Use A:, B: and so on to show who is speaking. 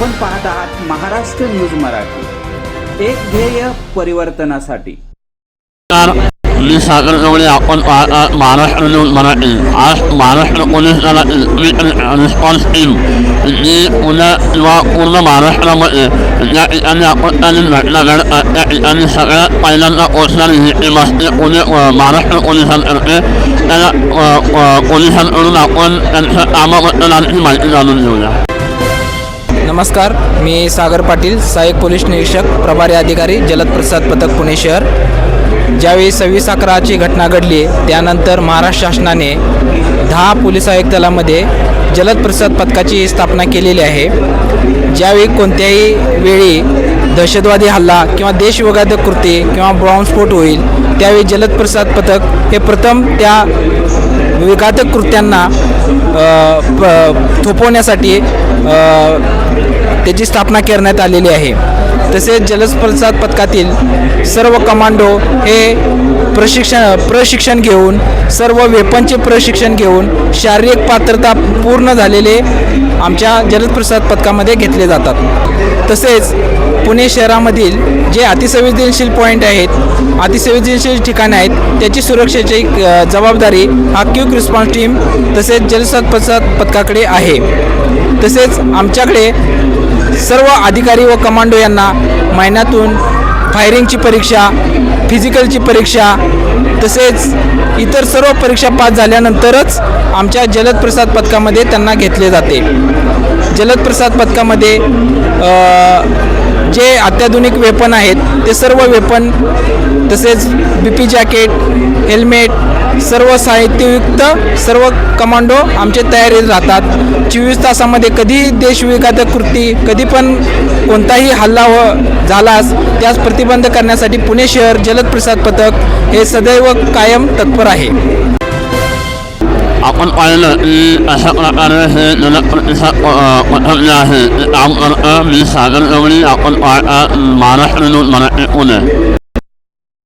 A: पाहत आहात महाराष्ट्र न्यूज मराठी. एक ध्येय परिवर्तनासाठी.
B: मी सागर गवळे. आपण पाहत आहात महाराष्ट्र न्यूज मराठी. आज महाराष्ट्र पोलीस दलातील रिस्पॉन्स टीम जी पुण्या किंवा पूर्ण महाराष्ट्रामध्ये ज्या ठिकाणी आपत्कालीन घटना घडतात त्या ठिकाणी सगळ्यात पहिल्यांदा पोहोचणारी ही टीम असते पुणे महाराष्ट्र पोलिसांतर्फे त्या पोलिसांकडून आपण त्यांच्या कामाबद्दल आणखी माहिती जाणून घेऊया.
C: नमस्कार मी सागर पाटील सहाय्यक पोलीस निरीक्षक प्रभारी अधिकारी जलद प्रसाद पथक पुणे शहर. ज्यावेळी सव्वीस अकराची घटना घडली त्यानंतर महाराष्ट्र शासनाने दहा पोलीस आयुक्त दलामध्ये जलद प्रसाद पथकाची स्थापना केलेली आहे. ज्यावेळी कोणत्याही वेळी दहशतवादी हल्ला किंवा देशविघातक कृती किंवा बॉम्बस्फोट होईल त्यावेळी जलद प्रसाद पथक हे प्रथम त्या विघातक कृत्यांना प- थोपवण्यासाठी त्याची स्थापना करण्यात आलेली आहे तसेच जलप्रसाद पथकातील सर्व कमांडो हे प्रशिक्षण प्रशिक्षण घेऊन सर्व वेपनचे प्रशिक्षण घेऊन शारीरिक पात्रता पूर्ण झालेले आमच्या जलप्रसाद पथकामध्ये घेतले जातात. तसेच पुणे शहरामधील जे अतिसंवेदनशील पॉईंट आहेत अतिसंवेदनशील ठिकाणं आहेत त्याची सुरक्षेची जबाबदारी हा क्यूक रिस्पॉन्स टीम तसेच जलसात प्रसाद पथकाकडे आहे. तसेच आमच्याकडे सर्व अधिकारी व कमांडो यांना महिन्यातून फायरिंगची परीक्षा फिजिकलची परीक्षा तसेच इतर सर्व परीक्षा पास झाल्यानंतरच आमच्या जलद प्रसाद पथकामध्ये त्यांना घेतले जाते. जलद प्रसाद पथकामध्ये जे अत्याधुनिक वेपन आहेत ते सर्व वेपन तसेच बी पी जॅकेट हेल्मेट सर्व साहित्ययुक्त सर्व कमांडो आमचे तयारीत राहतात. चोवीस तासामध्ये कधी देशविघातक कृती कधी पण कोणताही हल्ला व झालास त्यास प्रतिबंध करण्यासाठी पुणे शहर जलद प्रसाद पथक हे सदैव कायम तत्पर आहे.
B: आपण पाहिलं की अशा प्रकारे हे आहे काम करतं मी सागर गवळी आपण पाहता महाराष्ट्र न्यूज मराठी पुणे